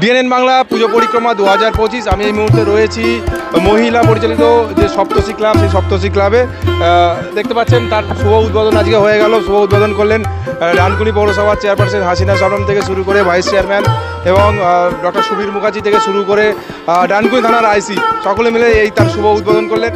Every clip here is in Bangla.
ডিএনএন বাংলা পুজো পরিক্রমা দু হাজার পঁচিশ। আমি এই মুহূর্তে রয়েছি মহিলা পরিচালিত যে সপ্তশী ক্লাব সেই সপ্তশী ক্লাবে। দেখতে পাচ্ছেন তার শুভ উদ্বোধন আজকে হয়ে গেল। শুভ উদ্বোধন করলেন আহ, ডানকুনি পৌরসভার চেয়ারপারসন হাসিনা সরম থেকে শুরু করে ভাইস চেয়ারম্যান এবং ডক্টর সুবীর মুখার্জি থেকে শুরু করে ডানকুনি থানার আইসি। সকলে মিলে এই তার শুভ উদ্বোধন করলেন।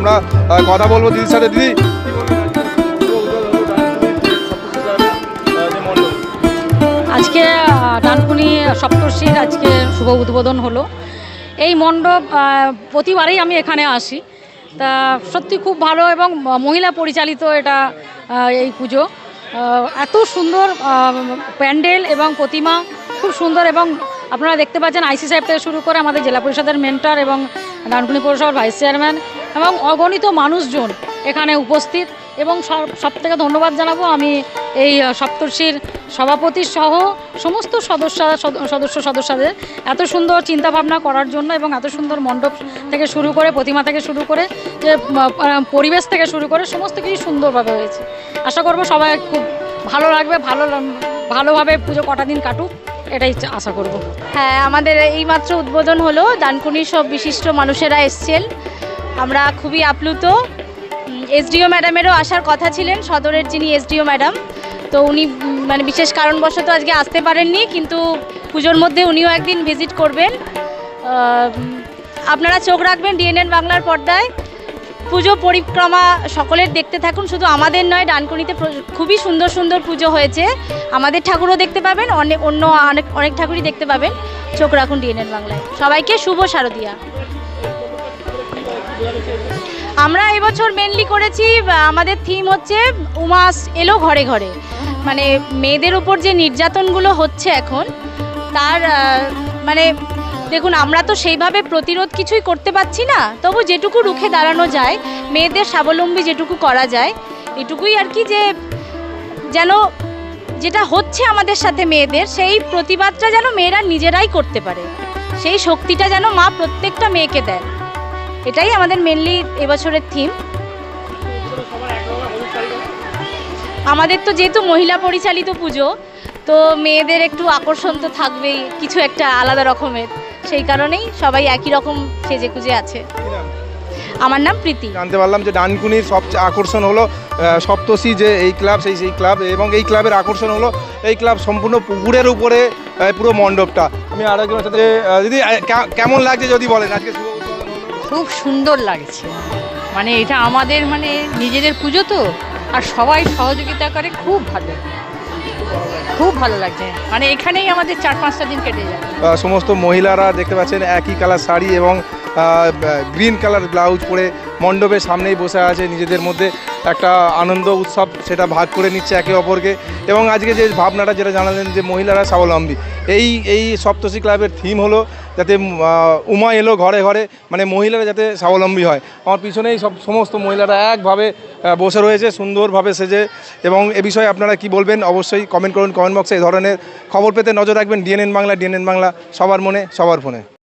আমরা কথা বলব দিদির সাথে। দিদি, আজকে? ডানকুনি সপ্তর্ষির আজকে শুভ উদ্বোধন হলো। এই মণ্ডপ প্রতিবারেই আমি এখানে আসি। তা সত্যি খুব ভালো এবং মহিলা পরিচালিত এটা এই পুজো। এত সুন্দর প্যান্ডেল এবং প্রতিমা খুব সুন্দর এবং আপনারা দেখতে পাচ্ছেন আইসি সাহেব থেকে শুরু করে আমাদের জেলা পরিষদের মেন্টার এবং ডানকুনি পৌরসভার ভাইস চেয়ারম্যান। এবং অগণিত মানুষজন এখানে উপস্থিত। এবং সব সব থেকে ধন্যবাদ জানাব আমি এই সপ্তর্ষির সভাপতি সহ সমস্ত সদস্য সদ- সদস্য সদস্যদের। এত সুন্দর চিন্তাভাবনা করার জন্য এবং এত সুন্দর মণ্ডপ থেকে শুরু করে, প্রতিমা থেকে শুরু করে, যে পরিবেশ থেকে শুরু করে সমস্ত কিছু সুন্দরভাবে হয়েছে। আশা করব সবাই খুব ভালো লাগবে, ভালো ভালোভাবে পুজো কটা দিন কাটুক, এটাই আশা করব। হ্যাঁ আমাদের এইমাত্র উদ্বোধন হলো। ডানকুনির সব বিশিষ্ট মানুষেরা এসছেন। আমরা খুবই আপ্লুত। এসডিও ম্যাডামেরও আসার কথা ছিলেন, সদরের যিনি এসডিও ম্যাডাম। তো উনি মানে বিশেষ কারণবশত আজকে আসতে পারেননি, কিন্তু পুজোর মধ্যে উনিও একদিন ভিজিট করবেন। আপনারা চোখ রাখবেন ডিএনএন বাংলার পর্দায়। পুজো পরিক্রমা সকলের দেখতে থাকুন, শুধু আমাদের নয়, ডানকুনিতে খুবই সুন্দর সুন্দর পুজো হয়েছে। আমাদের ঠাকুরও দেখতে পাবেন অনেক অন্য অনেক অনেক ঠাকুরই দেখতে পাবেন। চোখ রাখুন ডিএনএন বাংলায়। সবাইকে শুভ শারদিয়া। আমরা এবছর মেনলি করেছি আমাদের থিম হচ্ছে উমাস এলো ঘরে ঘরে। মানে মেয়েদের উপর যে নির্যাতনগুলো হচ্ছে এখন, তার মানে দেখুন, আমরা তো সেইভাবে প্রতিরোধ কিছুই করতে পারছি না, তবু যেটুকু রুখে দাঁড়ানো যায়, মেয়েদের স্বাবলম্বী যেটুকু করা যায়, এটুকুই আর কি যে যেন যেটা হচ্ছে আমাদের সাথে মেয়েদের, সেই প্রতিবাদটা যেন মেয়েরা নিজেরাই করতে পারে। সেই শক্তিটা যেন মা প্রত্যেকটা মেয়েকে দেয়। এটাই আমাদের মেনলি এবছরের থিম আমাদের তো যেহেতু মহিলা পরিচালিত পুজো তো মেয়েদের একটু আকর্ষণ তো থাকবেই কিছু একটা আলাদা রকমের। সেই কারণেই সবাই একই রকম সেজে খুঁজে আছে। আমার নাম প্রীতি। জানতে পারলাম যে ডানকুনির সবচেয়ে আকর্ষণ হলো আহ, সপ্তর্ষি যে এই ক্লাব সেই সেই ক্লাব এবং এই ক্লাবের আকর্ষণ হলো এই ক্লাব সম্পূর্ণ পুকুরের উপরে পুরো মণ্ডপটা। আমি আরেকজনের সাথে দিদি কেমন লাগছে যদি বলেন? আজকে শুভ। খুব সুন্দর লাগছে। মানে এটা আমাদের মানে নিজেদের পুজো তো, আর সবাই সহযোগিতা করে খুব ভালো। খুব ভালো লাগছে। মানে এখানেই আমাদের চার পাঁচটা দিন কেটে যায়। সমস্ত মহিলারা দেখতে পাচ্ছেন একই কালার শাড়ি এবং গ্রিন কালার ব্লাউজ পরে মণ্ডপের সামনেই বসে আছে নিজেদের মধ্যে একটা আনন্দ উৎসব, সেটা ভাগ করে নিচ্ছে একে অপরকে। এবং আজকে যে ভাবনাটা যেটা জানালেন যে মহিলারা স্বাবলম্বী, এই এই সপ্তর্ষি ক্লাবের থিম হলো যাতে উমা এলো ঘরে ঘরে মানে মহিলারা যাতে স্বাবলম্বী হয়। আমার পিছনেই সব, সমস্ত মহিলারা একভাবে বসে রয়েছে, সুন্দরভাবে সেজে। এবং এ বিষয়ে আপনারা কি বলবেন অবশ্যই কমেন্ট করুন, কমেন্ট বক্সে এই ধরনের খবর পেতে নজর রাখবেন। ডিএনএন বাংলা ডিএনএন বাংলা, সবার মনে, সবার ফোনে।